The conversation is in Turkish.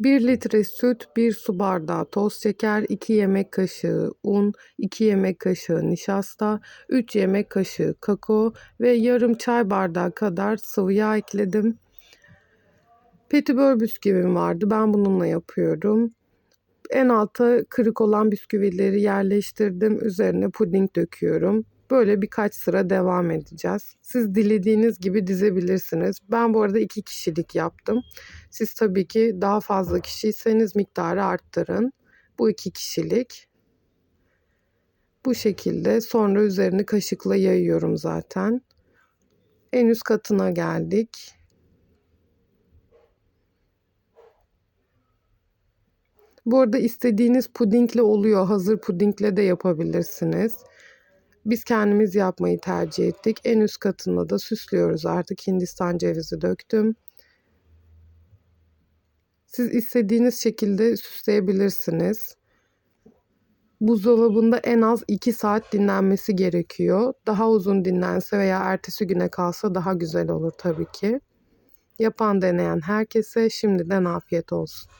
1 litre süt, 1 su bardağı toz şeker, 2 yemek kaşığı un, 2 yemek kaşığı nişasta, 3 yemek kaşığı kakao ve yarım çay bardağı kadar sıvı yağ ekledim. Petibör bisküvim vardı. Ben bununla yapıyorum. En alta kırık olan bisküvileri yerleştirdim. Üzerine puding döküyorum. Böyle birkaç sıra devam edeceğiz. Siz dilediğiniz gibi dizebilirsiniz. Ben bu arada iki kişilik yaptım. Siz tabii ki daha fazla kişiyseniz miktarı arttırın. Bu iki kişilik. Bu şekilde sonra üzerini kaşıkla yayıyorum zaten. En üst katına geldik. Bu arada istediğiniz pudingle oluyor. Hazır pudingle de yapabilirsiniz. Biz kendimiz yapmayı tercih ettik. En üst katında da süslüyoruz artık. Hindistan cevizi döktüm. Siz istediğiniz şekilde süsleyebilirsiniz. Buzdolabında en az 2 saat dinlenmesi gerekiyor. Daha uzun dinlense veya ertesi güne kalsa daha güzel olur tabii ki. Yapan deneyen herkese şimdiden afiyet olsun.